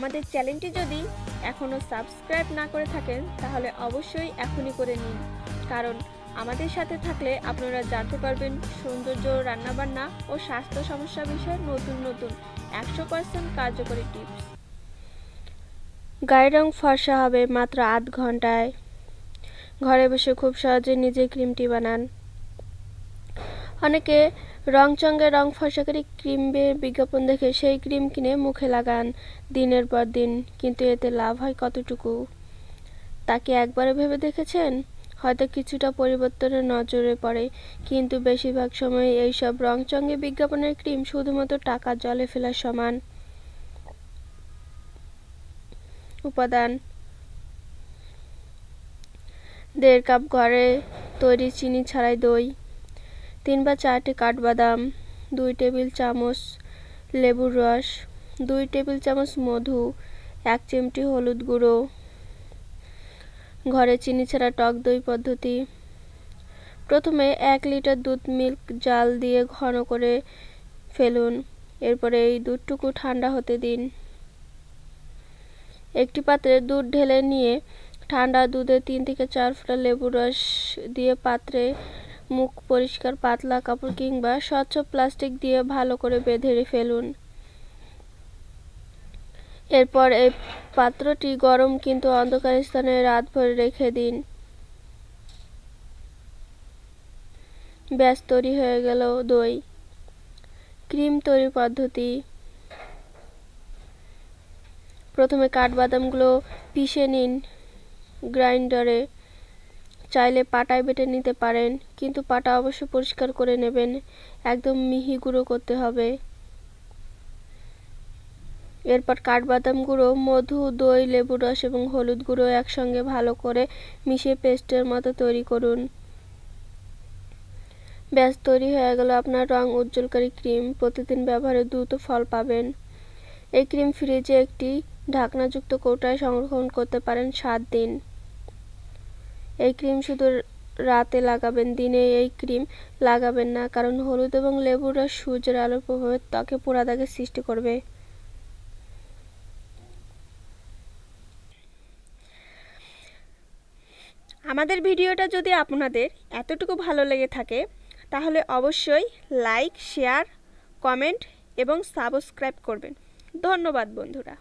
আমাদের চ্যানেলটি যদি এখনও সাবস্ক্রাইব না করে থাকেন, তাহলে অবশ্যই এখনই করে নিন। কারণ আমাদের সাথে থাকলে আপনারা জানতে পারবেন সৌন্দর্য, রান্নাবান্না ও স্বাস্থ্য সমস্যা বিষয়ে নতুন নতুন একশো পার্সেন্ট কার্যকরী টিপস। গায়ের রং ফর্সা হবে মাত্র আধ ঘন্টায়। ঘরে বসে খুব সহজে নিজে ক্রিমটি বানান। অনেকে রং চঙ্গে রং ফসাকারী ক্রিমের বিজ্ঞাপন দেখে সেই ক্রিম কিনে মুখে লাগান দিনের পর দিন, কিন্তু এতে লাভ হয় কতটুকু? তাকে একবারে ভেবে দেখেছেন? হয়তো কিছুটা পরিবর্তনের নজরে পড়ে, কিন্তু বেশিরভাগ সময় এইসব রংচঙ্গে বিজ্ঞাপনের ক্রিম শুধুমাত্র টাকা জলে ফেলার সমান। উপাদান। দেড় কাপ ঘরে তৈরি চিনি ছাড়াই দই। তিন বা চারটি কাঠবাদাম, দুই টেবিল চামচ লেবুর রস, দুই টেবিল চামচ মধু, এক চিমটি হলুদ গুঁড়ো, ঘরে চিনি ছাড়া টক দই পদ্ধতি। প্রথমে এক লিটার দুধ মিল্ক জাল দিয়ে ঘন করে ফেলুন, এরপরে এই দুধটুকু ঠান্ডা হতে দিন। একটি পাত্রে দুধ ঢেলে নিয়ে ঠান্ডা দুধে তিন থেকে চার ফোঁটা লেবুর রস দিয়ে পাত্রে মুখ পরিষ্কার, পাতলা কাপড় কিংবা স্বচ্ছ প্লাস্টিক দিয়ে ভালো করে বেঁধে ফেলুন। এরপর এই পাত্রটি গরম কিন্তু অন্ধকার স্থানে রাত ভরে রেখে দিন। ব্যাস, তৈরি হয়ে গেল দই। ক্রিম তৈরি পদ্ধতি। প্রথমে কাঠবাদামগুলো পিষে নিন গ্রাইন্ডারে। চাইলে পাটায় বেটে নিতে পারেন, কিন্তু পাটা অবশ্য পরিষ্কার করে নেবেন। একদম মিহি গুঁড়ো করতে হবে। এরপর কাঠবাদাম গুঁড়ো, মধু, দই, লেবু রস এবং হলুদ গুঁড়ো একসঙ্গে ভালো করে মিশিয়ে পেস্টের মতো তৈরি করুন। ব্যাস, তৈরি হয়ে গেল আপনার রং উজ্জ্বলকারী ক্রিম। প্রতিদিন ব্যবহারে দ্রুত ফল পাবেন। এই ক্রিম ফ্রিজে একটি ঢাকনাযুক্ত কৌটায় সংরক্ষণ করতে পারেন সাত দিন। এই ক্রিম শুধু রাতে লাগাবেন, দিনে এই ক্রিম লাগাবেন না, কারণ হলুদ এবং লেবুর রস সূর্যের আলোর প্রভাবে ত্বকে পোড়া দাগের সৃষ্টি করবে। আমাদের ভিডিওটা যদি আপনাদের এতটুকু ভালো লেগে থাকে, তাহলে অবশ্যই লাইক, শেয়ার, কমেন্ট এবং সাবস্ক্রাইব করবেন। ধন্যবাদ বন্ধুরা।